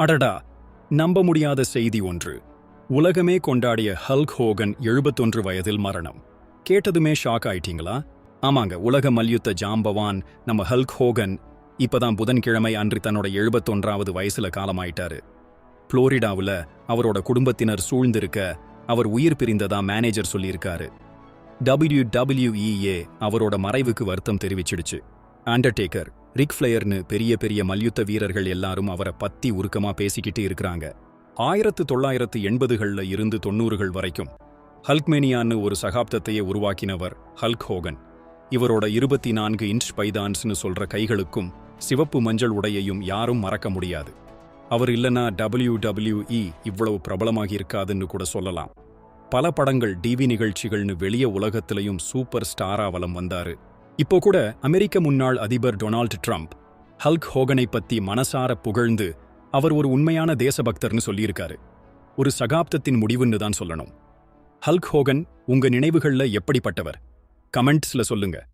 அடடா நம்ப முடியாத செய்தி ஒன்று. உலகமே கொண்டாடிய ஹல்க் ஹோகன் எழுபத்தொன்று வயதில் மரணம். கேட்டதுமே ஷாக் ஆயிட்டீங்களா? ஆமாங்க உலக மல்யுத்த ஜாம்பவான் நம்ம ஹல்க் ஹோகன் இப்பதான் புதன்கிழமை அன்று தன்னோட எழுபத்தொன்றாவது வயசுல காலமாயிட்டாரு. புளோரிடாவுல அவரோட குடும்பத்தினர் சூழ்ந்திருக்க அவர் உயிர் பிரிந்ததா மேனேஜர் சொல்லியிருக்காரு. டபிள்யூ டபிள்யூஇஏ அவரோட மறைவுக்கு வருத்தம் தெரிவிச்சிடுச்சு. அண்டர்டேக்கர் ரிக் ஃபிளேயர்னு பெரிய பெரிய மல்யுத்த வீரர்கள் எல்லாரும் அவரை பத்தி உருக்கமா பேசிக்கிட்டு இருக்கிறாங்க. ஆயிரத்து தொள்ளாயிரத்து எண்பதுகள்ல இருந்து தொண்ணூறுகள் வரைக்கும் ஹல்க்மேனியான்னு ஒரு சகாப்தத்தையே உருவாக்கினவர் ஹல்க் ஹோகன். இவரோட இருபத்தி நான்கு இன்ச் பைதான்ஸ்னு சொல்ற கைகளுக்கும் சிவப்பு மஞ்சள் உடையையும் யாரும் மறக்க முடியாது. அவர் இல்லனா டபிள்யூ டபிள்யூஇ இவ்வளவு பிரபலமாகி இருக்காதுன்னு கூட சொல்லலாம். பல படங்கள் டிவி நிகழ்ச்சிகள்னு வெளிய உலகத்திலையும் சூப்பர் ஸ்டாரா வலம் வந்தாரு. இப்போ கூட அமெரிக்க முன்னாள் அதிபர் டொனால்ட் ட்ரம்ப் ஹல்க் ஹோகனை பத்தி மனசார புகழ்ந்து அவர் ஒரு உண்மையான தேசபக்தர்னு சொல்லியிருக்காரு. ஒரு சகாப்தத்தின் முடிவுன்னு தான் சொல்லணும். ஹல்க் ஹோகன் உங்க நினைவுகள்ல எப்படிப்பட்டவர்? கமெண்ட்ஸ்ல சொல்லுங்க.